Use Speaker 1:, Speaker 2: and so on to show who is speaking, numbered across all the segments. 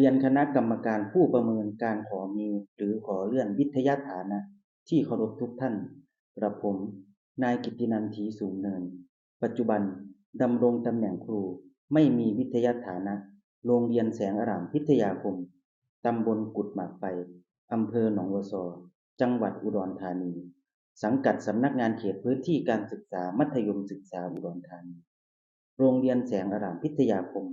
Speaker 1: เรียนคณะกรรมการผู้ประเมินการขอมีหรือขอเลื่อนวิทยาฐานะ ที่เคารพทุกท่านกระผม นายกิตินันทีสูงเนิน ปัจจุบันดำรงตำแหน่งครูไม่มีวิทยาฐานะ โรงเรียนแสงอารามพิทยาคม ตำบลกุดหมากไฟอำเภอหนองวัวซอ จังหวัดอุดรธานี สังกัดสำนักงานเขตพื้นที่การศึกษามัธยมศึกษาอุดรธานี โรงเรียนแสงอารามพิทยาคม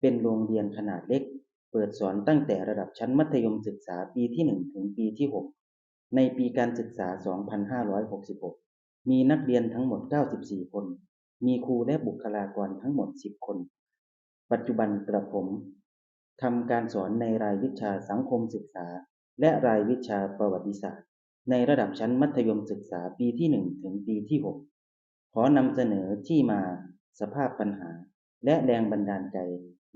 Speaker 1: เป็นโรงเรียนขนาดเล็ก เปิดสอนตั้งแต่ระดับชั้นมัธยมศึกษาปีที่ 1 ถึงปีที่ 6 ในปีการศึกษา 2566 มีนักเรียนทั้งหมด 94 คน มีครูและบุคลากรทั้งหมด 10 คน ปัจจุบันกระผมทำการสอนในรายวิชาสังคมศึกษา และรายวิชาประวัติศาสตร์ ในระดับชั้นมัธยมศึกษาปีที่ 1 ถึงปีที่ 6 ขอนำเสนอที่มาสภาพปัญหา และแรงบันดาลใจ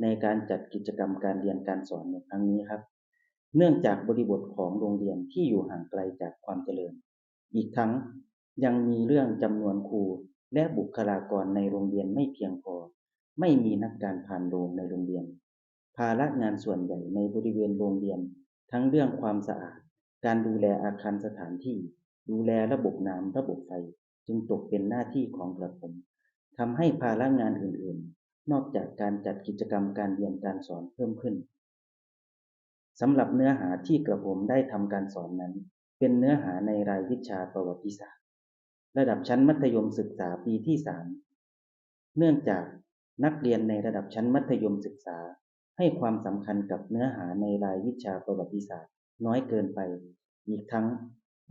Speaker 1: ในการจัดกิจกรรมการเรียนการสอนในครั้งนี้ครับ เนื่องจากบริบทของโรงเรียนที่อยู่ห่างไกลจากความเจริญ อีกทั้งยังมีเรื่องจำนวนครูและบุคลากรในโรงเรียนไม่เพียงพอ ไม่มีนักการผ่านโรงในโรงเรียน ภาระงานส่วนใหญ่ในบริเวณโรงเรียน ทั้งเรื่องความสะอาด การดูแลอาคารสถานที่ ดูแลระบบน้ำระบบไฟ จึงตกเป็นหน้าที่ของกระผมทำให้ภาระงานอื่นๆ นอกจากการจัดกิจกรรมการเรียนการสอนเพิ่มขึ้นสำหรับเนื้อหาที่กระผมได้ทำการสอนนั้น เป็นเนื้อหาในรายวิชาประวัติศาสตร์ ระดับชั้นมัธยมศึกษาปีที่สามเนื่องจากนักเรียนในระดับชั้นมัธยมศึกษา ให้ความสำคัญกับเนื้อหาในรายวิชาประวัติศาสตร์ น้อยเกินไป อีกทั้ง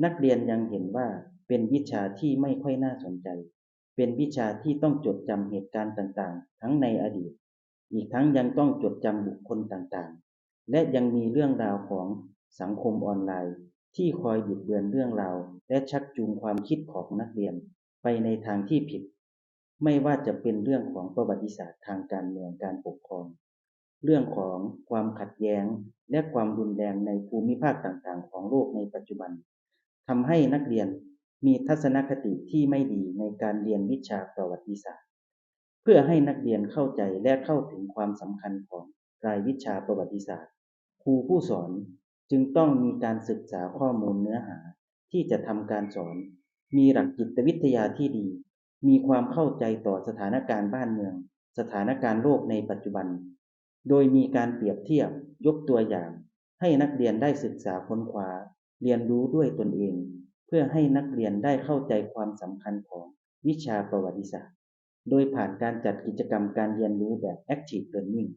Speaker 1: นักเรียนยังเห็นว่าเป็นวิชาที่ไม่ค่อยน่าสนใจ เป็นวิชาที่ต้องจดจำเหตุการณ์ต่างๆ ทั้งในอดีต อีกทั้งยังต้องจดจำบุคคลต่างๆ และยังมีเรื่องราวของสังคมออนไลน์ ที่คอยบิดเบือนเรื่องราว และชักจูงความคิดของนักเรียนไปในทางที่ผิด ไม่ว่าจะเป็นเรื่องของประวัติศาสตร์ทางการเมืองการปกครอง เรื่องของความขัดแย้งและความรุนแรงในภูมิภาคต่างๆ ของโลกในปัจจุบันทำให้นักเรียน มีทัศนคติที่ไม่ดีในการเรียนวิชาประวัติศาสตร์ เพื่อให้นักเรียนเข้าใจและเข้าถึงความสำคัญของรายวิชาประวัติศาสตร์ ครูผู้สอนจึงต้องมีการศึกษาข้อมูลเนื้อหาที่จะทำการสอน มีหลักจิตวิทยาที่ดี มีความเข้าใจต่อสถานการณ์บ้านเมือง สถานการณ์โลกในปัจจุบัน โดยมีการเปรียบเทียบยกตัวอย่าง ให้นักเรียนได้ศึกษาค้นคว้าเรียนรู้ด้วยตนเอง เพื่อให้นักเรียนได้เข้าใจความสำคัญของวิชาประวัติศาสตร์ โดยผ่านการจัดกิจกรรมการเรียนรู้แบบ Active Learning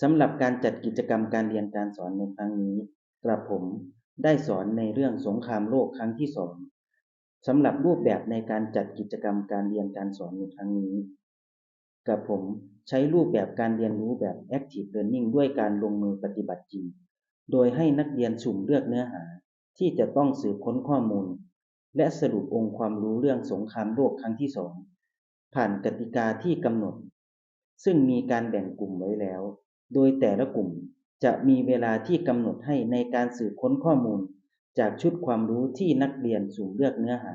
Speaker 1: สำหรับการจัดกิจกรรมการเรียนการสอนในครั้งนี้ กระผมได้สอนในเรื่องสงครามโลกครั้งที่สองสำหรับรูปแบบในการจัดกิจกรรมการเรียนการสอนในครั้งนี้กระผมใช้รูปแบบการเรียนรู้แบบ Active Learning ด้วยการลงมือปฏิบัติจริง โดยให้นักเรียนสุ่มเลือกเนื้อหา ที่จะต้องสืบค้นข้อมูล และสรุปองค์ความรู้เรื่องสงครามโลกครั้งที่สองผ่านกติกาที่กำหนด ซึ่งมีการแบ่งกลุ่มไว้แล้ว โดยแต่ละกลุ่มจะมีเวลาที่กำหนดให้ในการสืบค้นข้อมูล จากชุดความรู้ที่นักเรียนสุ่มเลือกเนื้อหา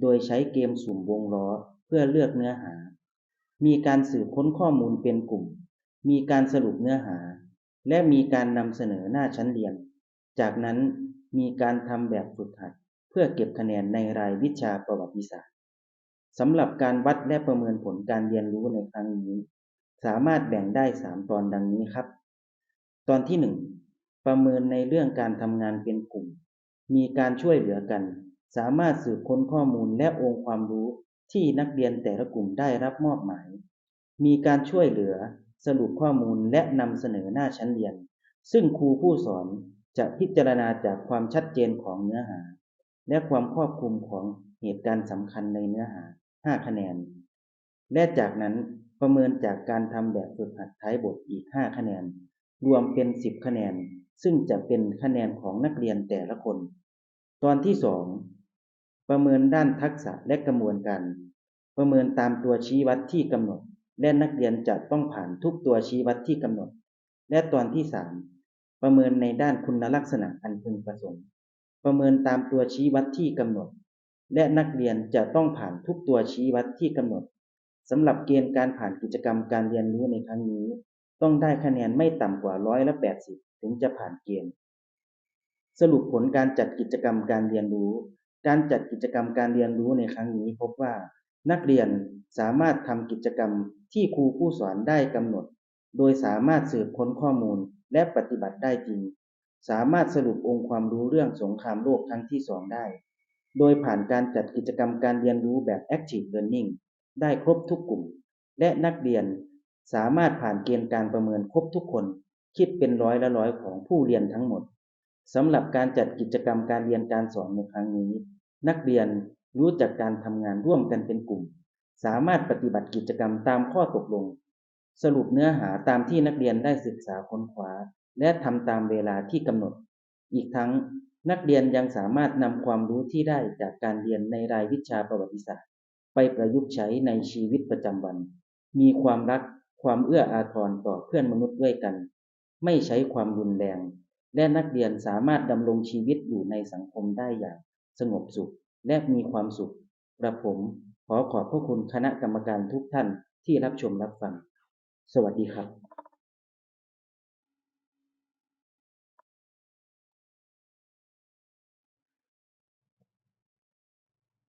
Speaker 1: โดยใช้เกมสุ่มวงล้อเพื่อเลือกเนื้อหา มีการสืบค้นข้อมูลเป็นกลุ่ม มีการสรุปเนื้อหา และมีการนำเสนอหน้าชั้นเรียน จากนั้น มีการทำแบบฝึกหัด เพื่อเก็บคะแนนในรายวิชาประวัติศาสตร์สำหรับการวัดและประเมินผลการเรียนรู้ในครั้งนี้ สามารถแบ่งได้ 3 ตอนดังนี้ครับ ตอนที่ 1 ประเมินในเรื่องการทำงานเป็นกลุ่ม มีการช่วยเหลือกัน สามารถสืบค้นข้อมูลและองค์ความรู้ที่นักเรียนแต่ละกลุ่มได้รับมอบหมาย มีการช่วยเหลือ สรุปข้อมูลและนำเสนอหน้าชั้นเรียน ซึ่งครูผู้สอน จะพิจารณาจากความชัดเจนของเนื้อหา และความครอบคลุมของเหตุการณ์สำคัญในเนื้อหา 5 คะแนน และจากนั้นประเมินจากการทำแบบฝึกหัดท้ายบทอีก 5 คะแนน รวมเป็น 10 คะแนน ซึ่งจะเป็นคะแนนของนักเรียนแต่ละคน ตอนที่ 2 ประเมินด้านทักษะและกระบวนการ ประเมินตามตัวชี้วัดที่กำหนด และนักเรียนจะต้องผ่านทุกตัวชี้วัดที่กำหนด และตอนที่ 3 ประเมินในด้านคุณลักษณะอันพึงประสงค์ ประเมินตามตัวชี้วัดที่กำหนด และนักเรียนจะต้องผ่านทุกตัวชี้วัดที่กำหนดสำหรับเกณฑ์การผ่านกิจกรรมการเรียนรู้ในครั้งนี้ ต้องได้คะแนนไม่ต่ำกว่าร้อยละ80ถึงจะผ่านเกณฑ์ สรุปผลการจัดกิจกรรมการเรียนรู้ การจัดกิจกรรมการเรียนรู้ในครั้งนี้พบว่า นักเรียนสามารถทำกิจกรรมที่ครูผู้สอนได้กำหนด โดยสามารถสืบค้นข้อมูล และปฏิบัติได้จริง สามารถสรุปองค์ความรู้เรื่องสงครามโลกครั้งที่สองได้ โดยผ่านการจัดกิจกรรมการเรียนรู้แบบ Active Learning ได้ครบทุกกลุ่ม และนักเรียนสามารถผ่านเกณฑ์การประเมินครบทุกคน คิดเป็นร้อยละร้อยของผู้เรียนทั้งหมดสำหรับการจัดกิจกรรมการเรียนการสอนในครั้งนี้ นักเรียนรู้จักการทำงานร่วมกันเป็นกลุ่ม สามารถปฏิบัติกิจกรรมตามข้อตกลง สรุปเนื้อหาตามที่นักเรียนได้ศึกษาค้นคว้า และทำตามเวลาที่กำหนด อีกทั้งนักเรียนยังสามารถนำความรู้ที่ได้จากการเรียนในรายวิชาประวัติศาสตร์ ไปประยุกต์ใช้ในชีวิตประจำวัน มีความรักความเอื้ออาทรต่อเพื่อนมนุษย์ด้วยกัน ไม่ใช้ความรุนแรง และนักเรียนสามารถดำรงชีวิตอยู่ในสังคมได้อย่าง สงบสุขและมีความสุขกระผมขอขอบพระคุณคณะกรรมการทุกท่านที่รับชมรับฟัง สวัสดีครับ